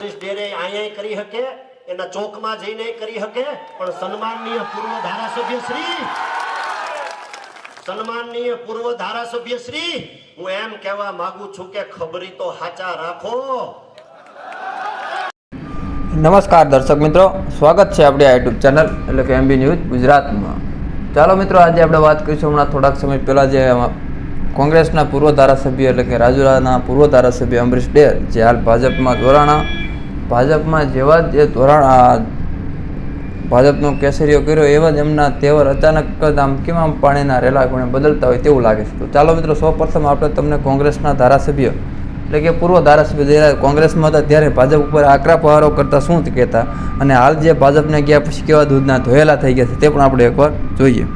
કરી શકે એના ચોકમાં જઈને કરી શકે પણ સન્માનનીય પૂર્વ ધારાસભ્ય શ્રી સન્માનનીય પૂર્વ ધારાસભ્ય શ્રી, હું એમ કહેવા માંગુ છું કે ખબરી તો હાચા રાખો. નમસ્કાર દર્શક મિત્રો, સ્વાગત છે આપણી આ યુટ્યુબ ચેનલ એટલે કે એમબી ન્યૂઝ ગુજરાતમાં. ચાલો મિત્રો, આજે આપણે વાત કરીશું હમણાં થોડાક સમય પહેલાં જે કોંગ્રેસના પૂર્વ ધારાસભ્ય, એટલે કે રાજુલાના પૂર્વ ધારાસભ્ય અમરીશ ડેર, જે હાલ ભાજપમાં ધોરાણા ભાજપમાં જેવા જે ધોરણ ભાજપનો કેસરીઓ કર્યો, એવા જ એમના તેવર અચાનક જ આમ કેમ પાણીના રેલા ગુણે બદલતા હોય તેવું લાગે છે. તો ચાલો મિત્રો, સૌપ્રથમ આપણે તમને કોંગ્રેસના ધારાસભ્ય એટલે કે પૂર્વ ધારાસભ્ય જ્યારે કોંગ્રેસમાં હતા ત્યારે ભાજપ ઉપર આકરા પ્રહારો કરતા શું કહેતા? અને હાલ જે ભાજપને ગયા પછી કેવા દૂધના ધોયેલા થઈ ગયા છે તે પણ આપણે એકવાર જોઈએ.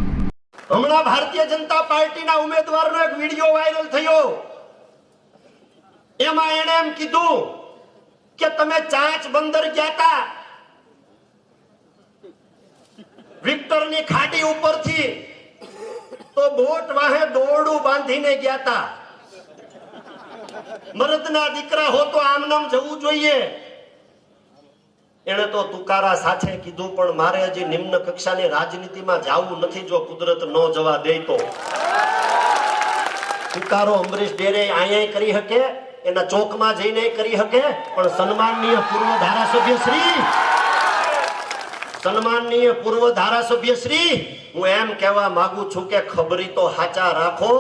હમણાં ભારતીય જનતા પાર્ટીના ઉમેદવારનો એક વીડિયો વાયરલ થયો. એમાં એણે એમ કીધું કે તમે ચાંચ બંદર ગયા તા વિક્ટરની ખાડી ઉપરથી તો બોટ વાહે દોરડું બાંધીને ગયા તા મરદના દીકરા હો તો આમનામ જવું જોઈએ. એણે તો તુકારા સાથે કીધું, પણ મારે હજી નિમ્ન કક્ષાની રાજનીતિમાં જાવું નથી જો કુદરત ન જવા દે તો તુકારો અમરીશ ડેરે અહીંયા કરી શકે એના ચોકમાં જઈને કરી શકે, પણ સન્માનનીય પૂર્વ ધારાસભ્ય શ્રી, સન્માનનીય પૂર્વ ધારાસભ્ય શ્રી, હું એમ કહેવા માંગુ છું કે ખબરી તો હાચા રાખો.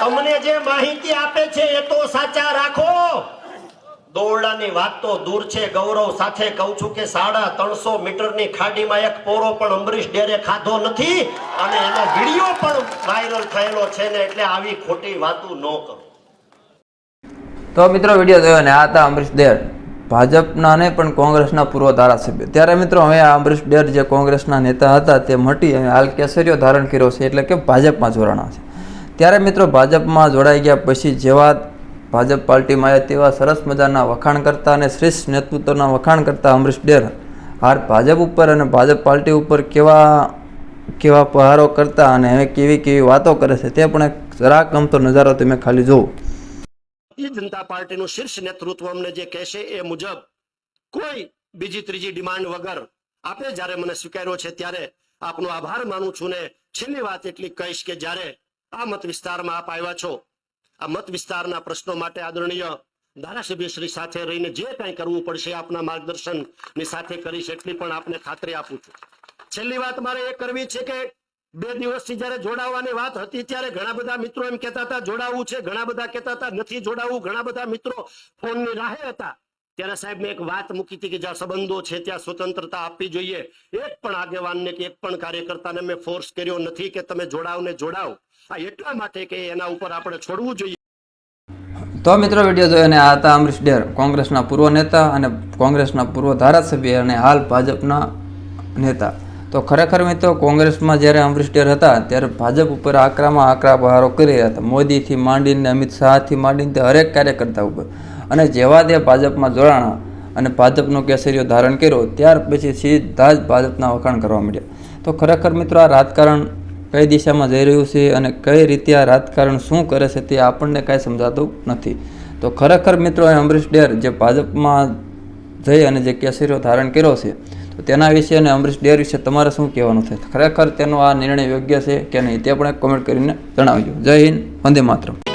તમને જે માહિતી આપે છે એ તો સાચા રાખો. દોરડાની વાત તો દૂર છે. ગૌરવ સાથે કહું છું કે સાડા ત્રણસો મીટરની ખાડીમાં એક પોરો પણ અમરીશ ડેરે ખાધો નથી અને એનો વીડિયો પણ વાયરલ થયેલો છે ને એટલે આવી ખોટી વાતો ન કરો. તો મિત્રો વીડિયો જોયો ને, આ હતા અમરીશ ડેર. ભાજપના ને પણ કોંગ્રેસના પૂર્વ ધારાસભ્ય. ત્યારે મિત્રો હવે આ અમરીશ ડેર જે કોંગ્રેસના નેતા હતા તે મટી અને હાલ કેસરીઓ ધારણ કર્યો છે. એટલે કે ભાજપમાં જોડાણા છે. ત્યારે મિત્રો ભાજપમાં જોડાઈ ગયા પછી જેવા ભાજપ પાર્ટીમાં આવ્યા તેવા સરસ મજાના વખાણ કરતા અને શ્રેષ્ઠ નેતૃત્વના વખાણ કરતા અમરીશ ડેર હાર ભાજપ ઉપર અને ભાજપ પાર્ટી ઉપર કેવા કેવા પહારો કરતા અને હવે કેવી કેવી વાતો કરે છે તે પણ એક જરાક ગમતો નજારો તમે ખાલી જોવો ભારતીય જનતા પાર્ટીનું શીર્ષ નેતૃત્વ અમને જે કહેશે એ મુજબ કોઈ બીજી, ત્રીજી ડિમાન્ડ વગર આપે જ્યારે મને સ્વીકાર્યો છે ત્યારે આપનો આભાર માનું છું ને છેલ્લી વાત એટલી કહીશ કે જ્યારે આ મત વિસ્તારમાં આપ આવ્યા છો આ મત વિસ્તારના પ્રશ્નો માટે આદરણીય ધારાસભ્ય શ્રી સાથે રહીને જે કાંઈ કરવું પડશે આપના માર્ગદર્શનની સાથે કરીશ એટલી પણ આપને ખાતરી આપું છું. છેલ્લી વાત મારે એ કરવી છે કે બે દિવસથી જ્યારે જોડાવાની વાત હતી ત્યારે ઘણા બધા મિત્રો એમ કહેતા હતા, જોડાવું છે. ઘણા બધા કહેતા હતા, નથી જોડાવું. ઘણા બધા મિત્રો ફોનની રાહે હતા. ત્યારે સાહેબ મેં એક વાત મૂકી હતી કે જ્યાં સંબંધો છે ત્યાં સ્વતંત્રતા આપવી જોઈએ. એક પણ આગેવાનને કે એક પણ કાર્યકર્તાને મેં ફોર્સ કર્યો નથી કે તમે જોડાવ ને જોડાવ. આ એટલા માટે કે એના ઉપર આપણે છોડવું જોઈએ. તો મિત્રો વીડિયો જોયો અને આ હતા અમરીશ ડેર, કોંગ્રેસના પૂર્વ નેતા અને કોંગ્રેસના પૂર્વ ધારાસભ્ય અને હાલ ભાજપના નેતા. તો ખરેખર મિત્રો, કોંગ્રેસમાં જ્યારે અમરીશ ડેર હતા, ત્યારે ભાજપ ઉપર આકરામાં આકરા બહારો કરી રહ્યા હતા. મોદીથી માંડીને અમિત શાહથી માંડીને હરેક કાર્યકર્તા ઉપર. અને જેવા તે ભાજપમાં જોડાણા અને ભાજપનો કેસરીઓ ધારણ કર્યો, ત્યાર પછી સીધા જ ભાજપના વખાણ કરવા માંડ્યા. તો ખરેખર મિત્રો આ રાજકારણ કઈ દિશામાં જઈ રહ્યું છે અને કઈ રીતે આ રાજકારણ શું કરે છે તે આપણને કાંઈ સમજાતું નથી. તો ખરેખર મિત્રો એ અમરીશ ડેર જે ભાજપમાં જઈ અને જે કેસરીઓ ધારણ કર્યો છે, તો તેના વિશે અને અમરીશ ડેર વિશે તમારે શું કહેવાનું છે? ખરેખર તેનો આ નિર્ણય યોગ્ય છે કે નહીં તે પણ એક કોમેન્ટ કરીને જણાવજો. જય હિન્દ, વંદે માતરમ.